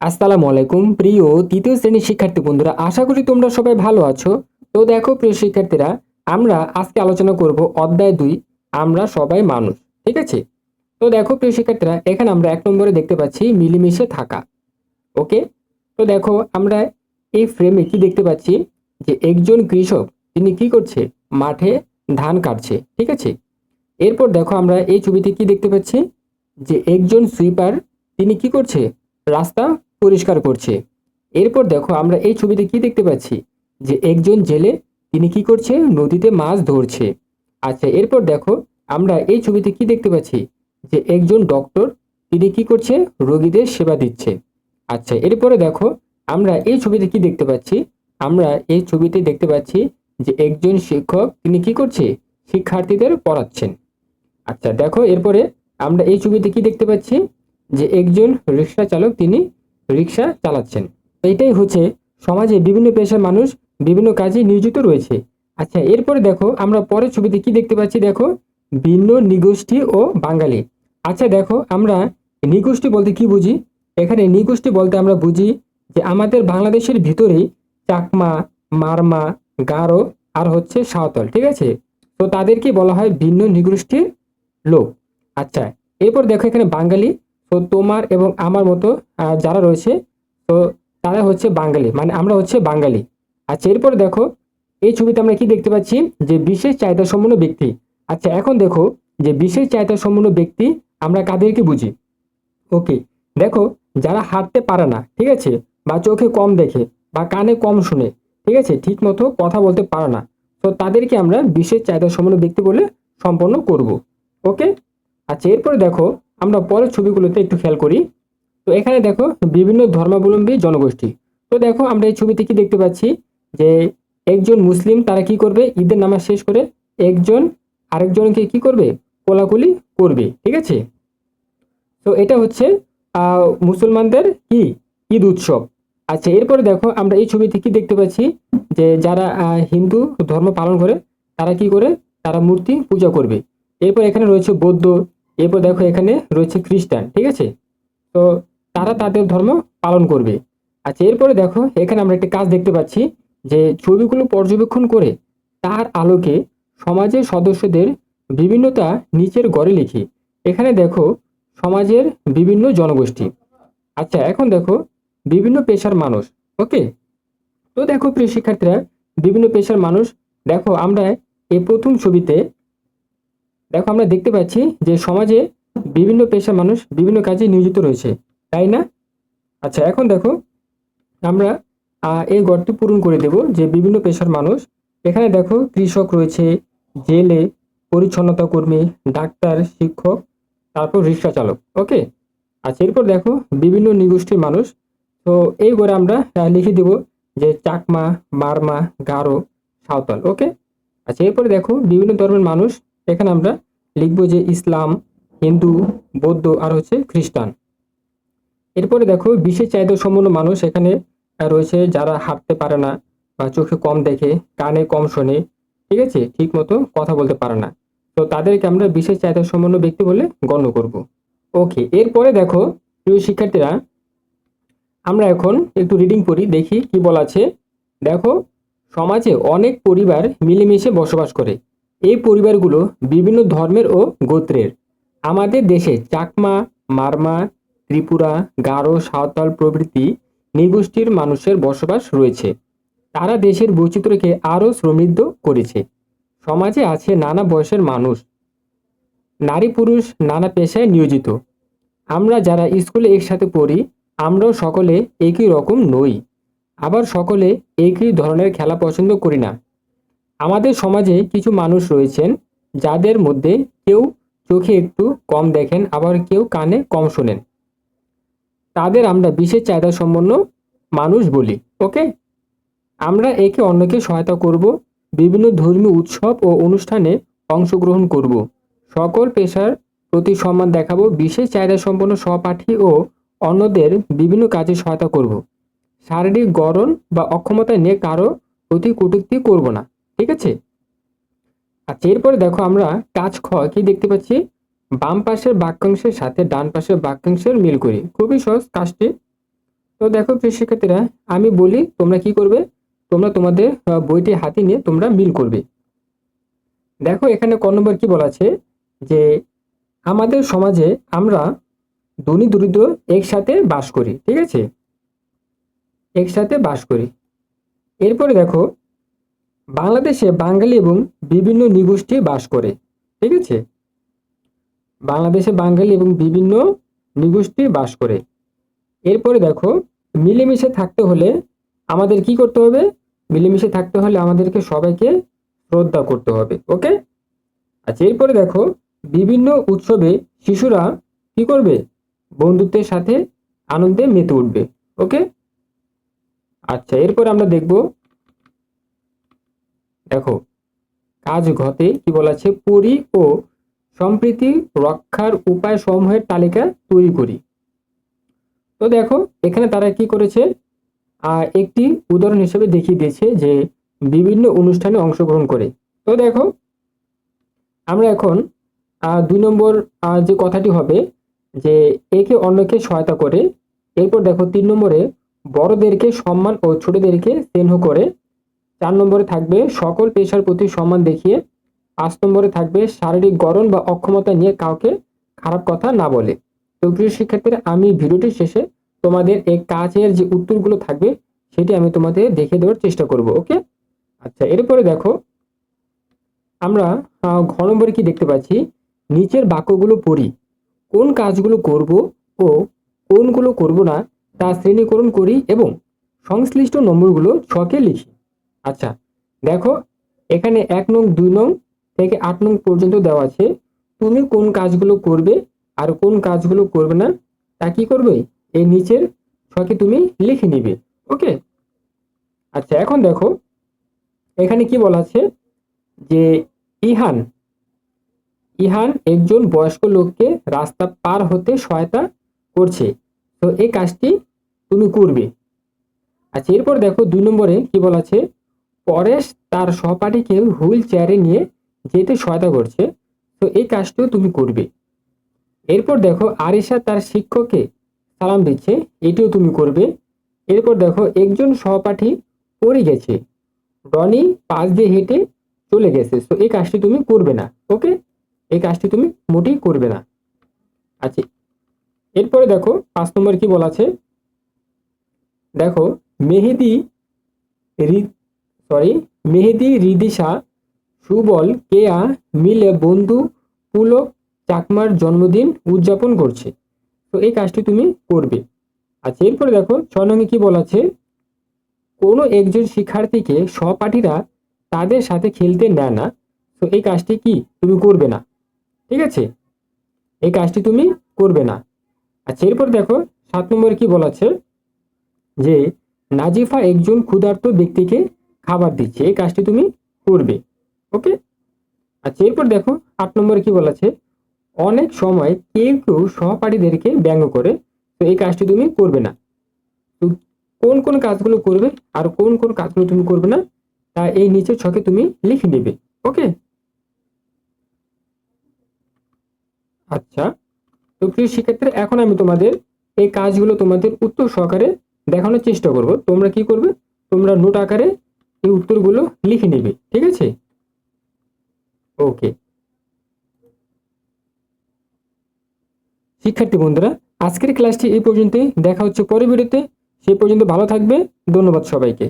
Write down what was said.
আসসালামু আলাইকুম, প্রিয় তৃতীয় শ্রেণির শিক্ষার্থী বন্ধুরা, আশা করি তোমরা সবাই ভালো আছো। তো দেখো, প্রিয় শিক্ষার্থীরা, আমরা আজকে আলোচনা করব অধ্যায় দুই, আমরা সবাই মানুষ, ঠিক আছে? তো দেখো, প্রিয় শিক্ষার্থীরা, এখানে আমরা এক নম্বরে দেখতে পাচ্ছি মিলেমিশে থাকা, ওকে? তো দেখো, আমরা এই ফ্রেমে কি দেখতে পাচ্ছি? যে একজন কৃষক, তিনি কি করছে? মাঠে ধান কাটছে, ঠিক আছে? এরপর দেখো, আমরা এই ছবিতে কি দেখতে পাচ্ছি? যে একজন সুইপার তিনি কি করছে? রাস্তা পরিষ্কার করছে। এরপর দেখো আমরা এই ছবিতে কি দেখতে পাচ্ছি? যে একজন জেলে তিনি কি করছে? নদীতে মাছ ধরছে। আচ্ছা এরপর দেখো আমরা এই ছবিতে কি দেখতে পাচ্ছি? যে একজন ডক্টর তিনি কি করছে? রোগীদের সেবা দিচ্ছে। আচ্ছা এরপরে দেখো আমরা এই ছবিতে কি দেখতে পাচ্ছি? আমরা এই ছবিতে দেখতে পাচ্ছি যে একজন শিক্ষক তিনি কি করছে? শিক্ষার্থীদের পড়াচ্ছেন। আচ্ছা দেখো এরপরে আমরা এই ছবিতে কি দেখতে পাচ্ছি? যে একজন রিক্সা চালক তিনি রিক্সা চালাচ্ছেন। এটাই হচ্ছে সমাজে বিভিন্ন পেশার মানুষ বিভিন্ন কাজে নিয়োজিত রয়েছে। আচ্ছা এরপরে দেখো আমরা পরের ছবিতে কি দেখতে পাচ্ছি? দেখো, ভিন্ন নিগোষ্ঠী ও বাঙালি। আচ্ছা দেখো আমরা নিগোষ্ঠী বলতে কি বুঝি? এখানে নিগোষ্ঠী বলতে আমরা বুঝি যে আমাদের বাংলাদেশের ভিতরেই চাকমা, মারমা, গারো আর হচ্ছে সাঁওতাল, ঠিক আছে? তো তাদেরকে বলা হয় ভিন্ন নিগোষ্ঠীর লোক। আচ্ছা এরপর দেখো এখানে বাঙালি তো তোমার এবং আমার মতো যারা রয়েছে, তো তারা হচ্ছে বাঙালি মানে আমরা হচ্ছে বাঙালি। আচ্ছা এরপরে দেখো, এই ছবিতে আমরা কি দেখতে পাচ্ছি? যে বিশেষ চাহিদা সম্পন্ন ব্যক্তি। আচ্ছা এখন দেখো, যে বিশেষ চাহিদা সম্পন্ন ব্যক্তি আমরা কাদেরকে বুঝি? ওকে, দেখো, যারা হাঁটতে পারে না, ঠিক আছে, বা চোখে কম দেখে, বা কানে কম শুনে, ঠিক আছে, ঠিক মতো কথা বলতে পারে না, তো তাদেরকে আমরা বিশেষ চাহিদা সম্পন্ন ব্যক্তি বলে সম্পন্ন করব, ওকে? আচ্ছা এরপরে দেখো আমরা পরের ছবিগুলোতে একটু খেয়াল করি। তো এখানে দেখো বিভিন্ন ধর্মাবলম্বী জনগোষ্ঠী। তো দেখো আমরা এই ছবিতে কি দেখতে পাচ্ছি যে একজন মুসলিম তারা কি করবে? ঈদের নামাজ শেষ করে একজন আরেকজনকে কি করবে? কোলাকুলি করবে, ঠিক আছে? তো এটা হচ্ছে মুসলমানদের কি? ঈদ উৎসব। আচ্ছা এরপরে দেখো আমরা এই ছবিতে কি দেখতে পাচ্ছি যে যারা হিন্দু ধর্ম পালন করে, তারা কি করে? তারা মূর্তি পূজা করবে। এরপর এখানে রয়েছে বৌদ্ধ এরপর দেখো এখানে রয়েছে খ্রিস্টান, ঠিক আছে? তো তারা তাদের ধর্ম পালন করবে। আচ্ছা এরপরে দেখো এখানে আমরা একটি কাজ দেখতে পাচ্ছি যে ছবিগুলো পর্যবেক্ষণ করে তার আলোকে সমাজের সদস্যদের বিভিন্নতা নিচের গড়ে লিখি। এখানে দেখো সমাজের বিভিন্ন জনগোষ্ঠী। আচ্ছা এখন দেখো বিভিন্ন পেশার মানুষ, ওকে? তো দেখো প্রিয় শিক্ষার্থীরা, বিভিন্ন পেশার মানুষ, দেখো আমরা এই প্রথম ছবিতে দেখো আমরা দেখতে পাচ্ছি যে সমাজে বিভিন্ন পেশার মানুষ বিভিন্ন কাজে নিয়োজিত রয়েছে, তাই না? আচ্ছা এখন দেখো আমরা এই গড়টি পূরণ করে দেব যে বিভিন্ন পেশার মানুষ, এখানে দেখো কৃষক রয়েছে, জেলে, পরিচ্ছন্নতা কর্মী, ডাক্তার, শিক্ষক, তারপর রিক্সা চালক, ওকে? আচ্ছা এরপর দেখো বিভিন্ন নিগোষ্ঠীর মানুষ, তো এই করে আমরা লিখে দেব যে চাকমা, মারমা, গারো, সাঁওতাল, ওকে? আচ্ছা এরপরে দেখো বিভিন্ন ধর্মের মানুষ এখানে আমরা লিখব যে ইসলাম, হিন্দু, বৌদ্ধ আর হচ্ছে খ্রিস্টান। এরপরে দেখো, বিশেষ চাহিদা সম্পন্ন মানুষ এখানে রয়েছে যারা হাঁটতে পারে না বা চোখে কম দেখে, কানে কম শোনে, ঠিক আছে? ঠিক মতো কথা বলতে পারে না। তো তাদেরকে আমরা বিশেষ চাহিদা সম্পন্ন ব্যক্তি বলে গণ্য করব। ওকে এরপরে দেখো, প্রিয় শিক্ষার্থীরা, আমরা এখন একটু রিডিং পড়ি, দেখি কি বলা আছে। দেখো, সমাজে অনেক পরিবার মিলেমিশে বসবাস করে। এই পরিবারগুলো বিভিন্ন ধর্মের ও গোত্রের। আমাদের দেশে চাকমা, মারমা, ত্রিপুরা, গারো, সাঁওতাল প্রভৃতি নিগোষ্ঠীর মানুষের বসবাস রয়েছে। তারা দেশের বৈচিত্র্যকে আরও সমৃদ্ধ করেছে। সমাজে আছে নানা বয়সের মানুষ। নারী পুরুষ নানা পেশায় নিয়োজিত। আমরা যারা স্কুলে একসাথে পড়ি, আমরাও সকলে একই রকম নই। আবার সকলে একই ধরনের খেলা পছন্দ করি না। আমাদের সমাজে কিছু মানুষ রয়েছেন যাদের মধ্যে কেউ চোখে একটু কম দেখেন, আবার কেউ কানে কম শোনেন। তাদের আমরা বিশেষ চাহিদা সম্পন্ন মানুষ বলি, ওকে? আমরা একে অন্যকে সহায়তা করব, বিভিন্ন ধর্মীয় উৎসব ও অনুষ্ঠানে অংশগ্রহণ করব। সকল পেশার প্রতি সম্মান দেখাবো, বিশেষ চাহিদা সম্পন্ন সহপাঠী ও অন্যদের বিভিন্ন কাজে সহায়তা করব। শারীরিক গড়ন বা অক্ষমতা নিয়ে কারও প্রতি কটূক্তি করব না। ঠিক আছে? আচ্ছা এরপরে দেখো আমরা কাজ খ কি দেখতে পাচ্ছি? বাম পাশের বাক্যাংশের সাথে ডান পাশের বাক্যাংশের মিল করি। খুবই সহজ কাজটি। তো দেখো প্রিয় শিক্ষার্থীরা, আমি বলি তোমরা কি করবে? তোমরা তোমাদের বইটি হাতে নিয়ে তোমরা মিল করবে। দেখো এখানে ক নম্বর কি বলা আছে? যে আমাদের সমাজে আমরা ধনী দরিদ্র একসাথে বাস করি, ঠিক আছে? একসাথে বাস করি। এরপরে দেখো বাংলাদেশে বাঙালি এবং বিভিন্ন নিগোষ্ঠী বাস করে, ঠিক আছে? বাংলাদেশে বাঙালি এবং বিভিন্ন নিগোষ্ঠী বাস করে। এরপরে দেখো, মিলেমিশে থাকতে হলে আমাদের কি করতে হবে? মিলেমিশে থাকতে হলে আমাদেরকে সবাইকে শ্রদ্ধা করতে হবে, ওকে? আচ্ছা এরপরে দেখো, বিভিন্ন উৎসবে শিশুরা কি করবে? বন্ধুত্বের সাথে আনন্দে মেতে উঠবে, ওকে? আচ্ছা এরপর আমরা দেখব দেখো, কাজ ঘতে কি বলা আছে পরি ও সম্প্রীতি রক্ষার উপায় সমূহের তালিকা তৈরি করি। তো দেখো, এখানে তারা কি করেছে? একটি উদাহরণ হিসেবে দেখিয়ে দিয়েছে যে বিভিন্ন অনুষ্ঠানে অংশগ্রহণ করে। তো দেখো, আমরা এখন দুই নম্বর যে কথাটি হবে যে একে অন্যকে সহায়তা করে, এরপর দেখো তিন নম্বরে বড়দেরকে সম্মান ও ছোটদেরকে স্নেহ করে চার নম্বরে থাকবে সকল পেশার প্রতি সম্মান দেখিয়ে, পাঁচ নম্বরে থাকবে শারীরিক গড়ন বা অক্ষমতা নিয়ে কাউকে খারাপ কথা না বলে। তো প্রিয় শিক্ষার্থীরা, আমি ভিডিওটির শেষে তোমাদের এই কাজের যে উত্তরগুলো থাকবে, সেটি আমি তোমাদের দেখে দেওয়ার চেষ্টা করব, ওকে? আচ্ছা এরপরে দেখো, আমরা ঘ নম্বরে কি দেখতে পাচ্ছি? নিচের বাক্যগুলো পড়ি। কোন কাজগুলো করব ও কোনগুলো করব না তা শ্রেণীকরণ করি এবং সংশ্লিষ্ট নম্বরগুলো ছকে লিখি। আচ্ছা দেখো, এখানে এক নং, দুই নং থেকে আট নং পর্যন্ত দেওয়া আছে। তুমি কোন কাজগুলো করবে আর কোন কাজগুলো করবে না, তা কি করবে? এই নিচের ছকে তুমি লিখে নিবে, ওকে? আচ্ছা এখন দেখো, এখানে কি বলা আছে? যে ইহান ইহান একজন বয়স্ক লোককে রাস্তা পার হতে সহায়তা করছে। তো এই কাজটি তুমি করবে। আচ্ছা এরপর দেখো দুই নম্বরে কি বলা আছে? পরেশ তার সহপাঠীকে হুইল চেয়ারে নিয়ে যেতে সহায়তা করছে। তো এই কাজটিও তুমি করবে। এরপর দেখো আরিশা তার শিক্ষককে সালাম দিচ্ছে, এটিও তুমি করবে। এরপর দেখো একজন সহপাঠী পড়ে গেছে। রনি পাশ দিয়ে হেঁটে চলে গেছে। তো এই কাজটি তুমি করবে না, ওকে? এই কাজটি তুমি মোটেই করবে না। আচ্ছা এরপরে দেখো পাঁচ নম্বর কি বলা আছে? দেখো মেহেদি সরি মেহেদি, রিদিশা, সুবল, কেয়া, মিলে বন্ধু, পুলক, চাকমার জন্মদিন উদযাপন করছে। তো এই কাজটি তুমি করবে। আচ্ছা এরপরে দেখো, ছয় নঙ্গে কি বলা আছে কোনো একজন শিক্ষার্থীকে সহপাঠীরা তাদের সাথে খেলতে নেয় না। তো এই কাজটি কি? তুমি করবে না। ঠিক আছে? এই কাজটি তুমি করবে না। আচ্ছা এরপর দেখো, সাত নম্বরে কি বলা আছে যে, নাজিফা একজন ক্ষুধার্ত ব্যক্তিকে খাবার দিচ্ছে, এই কাজটি তুমি করবে। ওকে আচ্ছা এরপর দেখো, আট নম্বরে কি বলা অনেক সময় কেউ কেউ সহপাঠীদেরকে ব্যঙ্গ করে, তো এই কাজটি তুমি করবে না। তো কোন কোন কাজগুলো করবে আর কোন কোন কাজগুলো তুমি করবে না, তা এই নিচের ছকে তুমি লিখে নেবে। ওকে আচ্ছা তো প্রিয় শিক্ষার্থীরা এখন আমি তোমাদের এই কাজগুলো তোমাদের উত্তর সহকারে দেখানোর চেষ্টা করব। তোমরা কি করবে? তোমরা নোট আকারে এই উত্তরগুলো লিখে নেবে, ঠিক আছে? ওকে শিক্ষার্থী বন্ধুরা, আজকের ক্লাসটি এই পর্যন্তই। দেখা হচ্ছে পরে ভিডিওতে সেই পর্যন্ত ভালো থাকবে। ধন্যবাদ সবাইকে।